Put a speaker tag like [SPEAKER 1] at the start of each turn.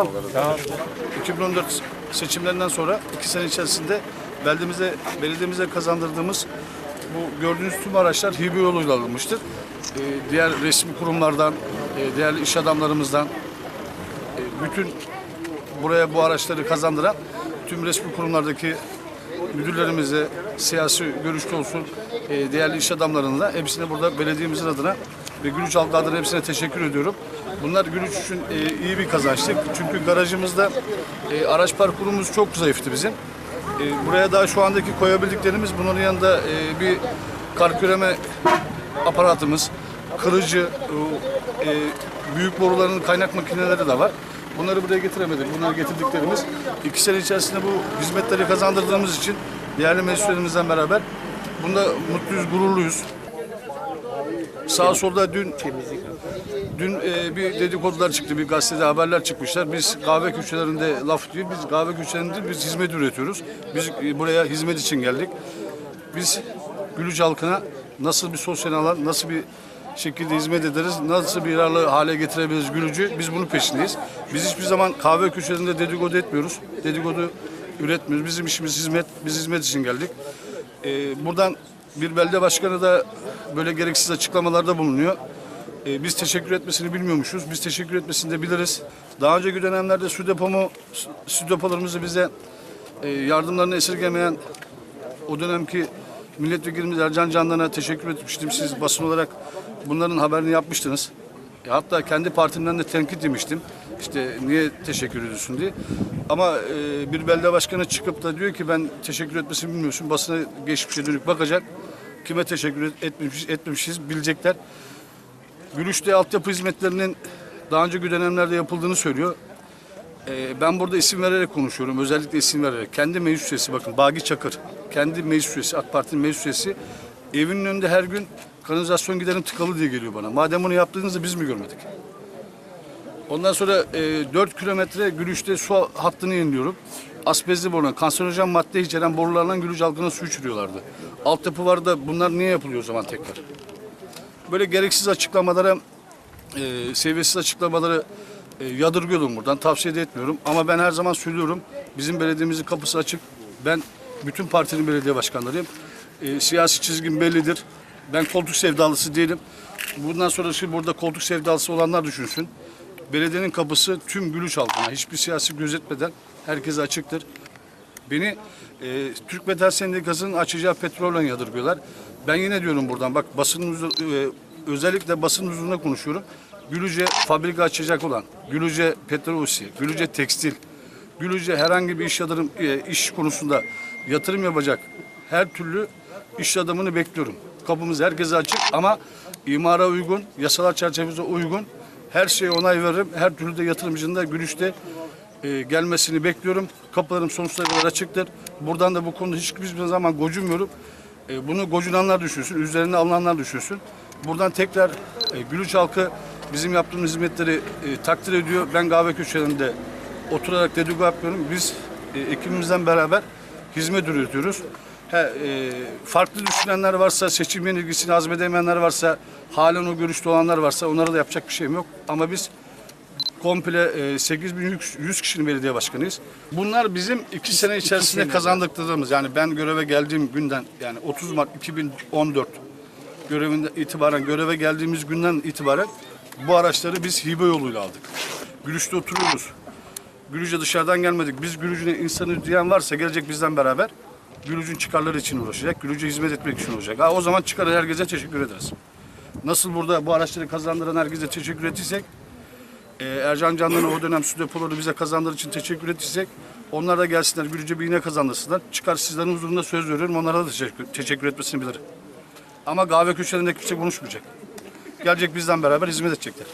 [SPEAKER 1] Abi.
[SPEAKER 2] Tamam. 2014 seçimlerinden sonra iki sene içerisinde beldemize, belediyemize kazandırdığımız bu gördüğünüz tüm araçlar hibe yoluyla alınmıştır. Ee, diğer resmi kurumlardan, e, değerli iş adamlarımızdan, e, bütün buraya bu araçları kazandıran tüm resmi kurumlardaki müdürlerimize, siyasi görüşlü olsun, e, değerli iş adamlarına da hepsine burada belediyemizin adına ve Gülüç halkı adına hepsine teşekkür ediyorum. Bunlar Gülüç için e, iyi bir kazançtı. Çünkü garajımızda e, araç parkurumuz çok zayıftı bizim. E, buraya daha şu andaki koyabildiklerimiz bunun yanında e, bir kar küreme aparatımız, kırıcı, e, büyük boruların kaynak makineleri de var. Bunları buraya getiremedik. Bunları getirdiklerimiz iki sene içerisinde bu hizmetleri kazandırdığımız için değerli meclislerimizden beraber bunda mutluyuz, gururluyuz. Sağ solda dün dün e, bir dedikodular çıktı, bir gazetede haberler çıkmışlar. Biz kahve köşelerinde laf değil, biz kahve köşelerinde biz hizmet üretiyoruz. Biz e, buraya hizmet için geldik. Biz Gülüç halkına nasıl bir sosyal alan, nasıl bir şekilde hizmet ederiz, nasıl bir yararlı hale getirebiliriz Gülücü, biz bunun peşindeyiz. Biz hiçbir zaman kahve köşelerinde dedikodu etmiyoruz, dedikodu üretmiyoruz. Bizim işimiz hizmet, biz hizmet için geldik. Ee, buradan bir belde başkanı da böyle gereksiz açıklamalarda bulunuyor. Ee, biz teşekkür etmesini bilmiyormuşuz. Biz teşekkür etmesini de biliriz. Daha önceki dönemlerde su depomu, su depolarımızı bize e, yardımlarını esirgemeyen o dönemki milletvekilimiz Ercan Candan'a teşekkür etmiştim. Siz basın olarak bunların haberini yapmıştınız. E, Hatta kendi partimden de tenkit yemiştim. İşte niye teşekkür ediyorsun diye. Ama e, bir belde başkanı çıkıp da diyor ki ben teşekkür etmesini bilmiyorsun. Basına geçmişe dönük bakacak. Kime teşekkür et- etmemişiz, etmemişiz bilecekler. Gülüş'te altyapı hizmetlerinin daha önceki dönemlerde yapıldığını söylüyor. Ee, ben burada isim vererek konuşuyorum. Özellikle isim vererek. Kendi meclis üyesi bakın Bagi Çakır. Kendi meclis üyesi, AK Parti'nin meclis üyesi. Evinin önünde her gün kanalizasyon giderim tıkalı diye geliyor bana. Madem bunu yaptığınızı biz mi görmedik? Ondan sonra e, 4 kilometre Gülüş'te su hattını yeniliyorum. Asbestli borular, kanserojen madde içeren borularla Gülüş halkına su içiriyorlardı. Altyapı var da bunlar niye yapılıyor o zaman tekrar? Böyle gereksiz açıklamalara, e, seviyesiz açıklamaları e, yadırgıyorum buradan. Tavsiye de etmiyorum. Ama ben her zaman söylüyorum. Bizim belediyemizin kapısı açık. Ben bütün partinin belediye başkanlarıyım. E, siyasi çizgim bellidir. Ben koltuk sevdalısı değilim. Bundan sonra şimdi burada koltuk sevdalısı olanlar düşünsün. Belediyenin kapısı tüm Gülüş halkına hiçbir siyasi gözetmeden herkese açıktır. Beni e, Türk Metal Sendikası'nın açacağı petrolle yadırgıyorlar. Ben yine diyorum buradan bak basın e, özellikle basın huzurunda konuşuyorum. Gülüce fabrika açacak olan, Gülüce Petrolisi, Gülüce Tekstil, Gülüce herhangi bir iş yatırım e, iş konusunda yatırım yapacak her türlü iş adamını bekliyorum. Kapımız herkese açık ama imara uygun, yasalar çerçevesine uygun her şeye onay veririm. Her türlü de yatırımcının da Gülüş'te e, gelmesini bekliyorum. Kapılarım sonsuza kadar açıktır. Buradan da bu konuda hiçbir zaman gocunmuyorum. E, bunu gocunanlar düşünsün, üzerine alınanlar düşünsün. Buradan tekrar e, Gülüç halkı bizim yaptığımız hizmetleri e, takdir ediyor. Ben kahve köşelerinde oturarak dedikodu yapmıyorum. Biz e, ekibimizden beraber hizmet üretiyoruz. He, e, farklı düşünenler varsa, seçim yenilgisini hazmedemeyenler varsa, halen o görüşte olanlar varsa onlara da yapacak bir şeyim yok. Ama biz komple e, 8100 kişinin belediye başkanıyız. Bunlar bizim iki sene içerisinde kazandıklarımız. Yani ben göreve geldiğim günden yani 30 Mart 2014 görevinde itibaren göreve geldiğimiz günden itibaren bu araçları biz hibe yoluyla aldık. Gülüş'te oturuyoruz. Gülüc'e dışarıdan gelmedik. Biz Gülüc'ün insanı diyen varsa gelecek bizden beraber. Gülüc'ün çıkarları için uğraşacak. Gülüc'e hizmet etmek için olacak. Ha, o zaman çıkar herkese teşekkür ederiz. Nasıl burada bu araçları kazandıran herkese teşekkür ettiysek ee, Ercan Candan'a o dönem su depoları bize kazandığı için teşekkür ettiysek onlar da gelsinler Gülüce bir iğne kazandırsınlar. Çıkar sizlerin huzurunda söz veriyorum onlara da teşekkür, teşekkür etmesini bilirim. Ama kahve köşelerinde kimse konuşmayacak. Gelecek bizden beraber hizmet edecekler.